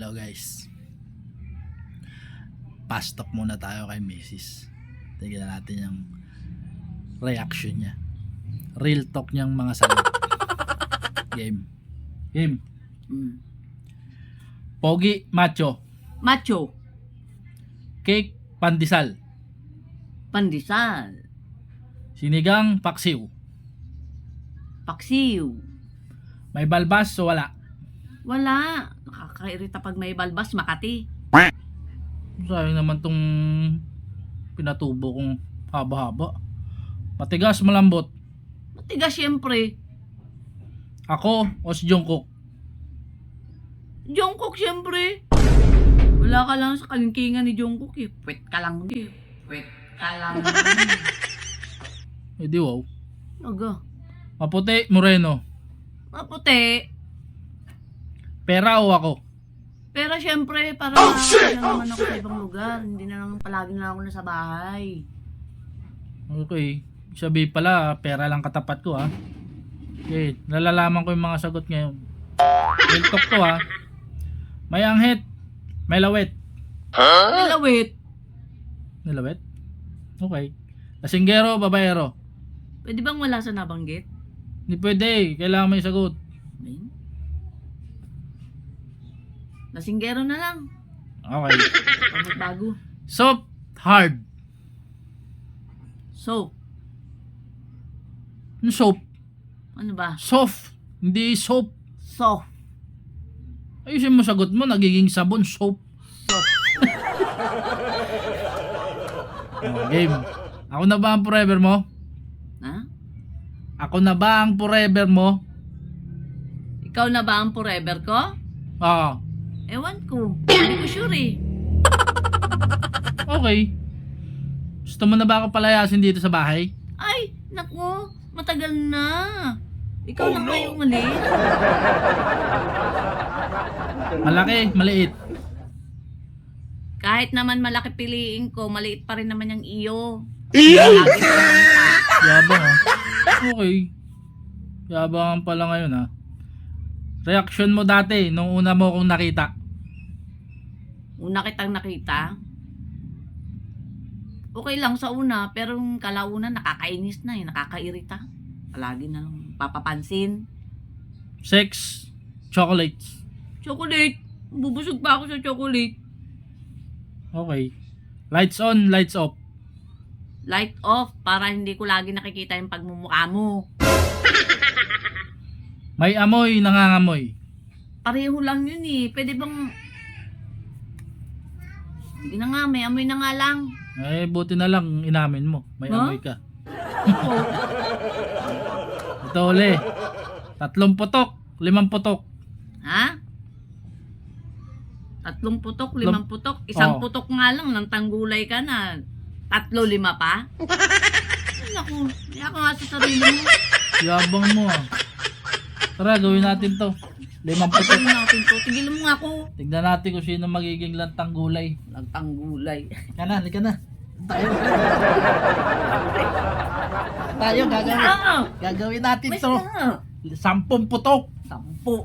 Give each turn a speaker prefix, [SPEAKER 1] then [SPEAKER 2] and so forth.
[SPEAKER 1] Hello guys. Pass talk muna tayo kay Mrs. Tignan natin yung reaction niya. Real talk niyang mga sagot. Game. Game.
[SPEAKER 2] Mm.
[SPEAKER 1] Pogi, macho.
[SPEAKER 2] Macho,
[SPEAKER 1] Cake, pandesal.
[SPEAKER 2] pandesal,
[SPEAKER 1] Sinigang, paksiw.
[SPEAKER 2] paksiw.
[SPEAKER 1] May balbas o wala?
[SPEAKER 2] Wala. Nakakairita pag may balbas, Makati.
[SPEAKER 1] Sayang naman tong pinatubo kong haba-haba. Matigas, malambot.
[SPEAKER 2] Matigas syempre.
[SPEAKER 1] Ako o si Jungkook?
[SPEAKER 2] Jungkook syempre. Wala ka lang sa kalingkingan ni Jungkook eh. Pwet ka lang eh. Pwet ka lang.
[SPEAKER 1] Eh di wow.
[SPEAKER 2] Aga.
[SPEAKER 1] Maputi, moreno.
[SPEAKER 2] Maputi.
[SPEAKER 1] Pera o ako?
[SPEAKER 2] Pero syempre, para oh, shit! lang naman ako sa ibang lugar. Hindi na lang palagi na lang ako nasa bahay.
[SPEAKER 1] Okay. Sabi pala, pera lang katapat ko ha. Okay, nalalaman ko yung mga sagot ngayon. Real talk to ha. May anghit. May lawet.
[SPEAKER 2] Nilawit.
[SPEAKER 1] May lawet? Okay. Lasinggero, babaero.
[SPEAKER 2] Pwede bang wala sa nabanggit?
[SPEAKER 1] Hindi pwede eh. Kailangan may sagot.
[SPEAKER 2] Lasinggero na lang.
[SPEAKER 1] Okay.
[SPEAKER 2] Pag bago.
[SPEAKER 1] Soft, hard.
[SPEAKER 2] So,
[SPEAKER 1] Yung soap.
[SPEAKER 2] ano ba?
[SPEAKER 1] Soft. Hindi soap.
[SPEAKER 2] So,
[SPEAKER 1] Ayusin mo sagot mo. Nagiging sabon. Soap. Oh, game. Ako na ba ang forever mo?
[SPEAKER 2] ha?
[SPEAKER 1] Ako na ba ang forever mo?
[SPEAKER 2] Ikaw na ba ang forever ko?
[SPEAKER 1] Oo.
[SPEAKER 2] Ewan ko. Hindi ko sure eh.
[SPEAKER 1] Okay. Gusto mo na ba ako palayasin dito sa bahay?
[SPEAKER 2] Ay, naku, matagal na. Ikaw na nga yung mali.
[SPEAKER 1] Malaki, maliit.
[SPEAKER 2] Kahit naman malaki piliin ko, maliit pa rin naman yung iyo. Lagi ko lang pa.
[SPEAKER 1] Yabang ha. Okay. Yabang pala ngayon ha. Reaction mo dati nung una mo akong nakita.
[SPEAKER 2] Una kitang nakita. Okay lang sa una, pero yung kalauna nakakainis na eh, nakakairita. Palagi na lang papapansin.
[SPEAKER 1] Sex, chocolates.
[SPEAKER 2] Chocolate! Bubusog pa ako sa chocolate.
[SPEAKER 1] Okay. Lights on, lights off.
[SPEAKER 2] Light off para hindi ko lagi nakikita yung pagmumukha mo.
[SPEAKER 1] May amoy, nangangamoy.
[SPEAKER 2] Pareho lang yun eh. Pwede bang... Hindi na nga, may amoy na nga lang.
[SPEAKER 1] Eh, buti na lang inamin mo. May
[SPEAKER 2] Huh?
[SPEAKER 1] amoy ka. Ito uli. Tatlong putok, limang putok.
[SPEAKER 2] Ha? Tatlong putok, limang putok. Isang
[SPEAKER 1] Oo.
[SPEAKER 2] putok nga lang, nang tanggulay ka na. Tatlo, lima pa? Ay, naku, hindi ako nga sa sarili mo.
[SPEAKER 1] Yabang mo ah. Tara, gawin natin to. Limang putok.
[SPEAKER 2] Tignan natin to. Tigilan mo nga ako.
[SPEAKER 1] Tignan natin kung sino magiging lantang gulay.
[SPEAKER 2] Nagtanggulay.
[SPEAKER 1] Halika na, halika na. Tayo. Tayo, gagawin.
[SPEAKER 2] Ah!
[SPEAKER 1] Gagawin natin
[SPEAKER 2] Mas
[SPEAKER 1] to.
[SPEAKER 2] na.
[SPEAKER 1] Sampung putok.
[SPEAKER 2] Sampu.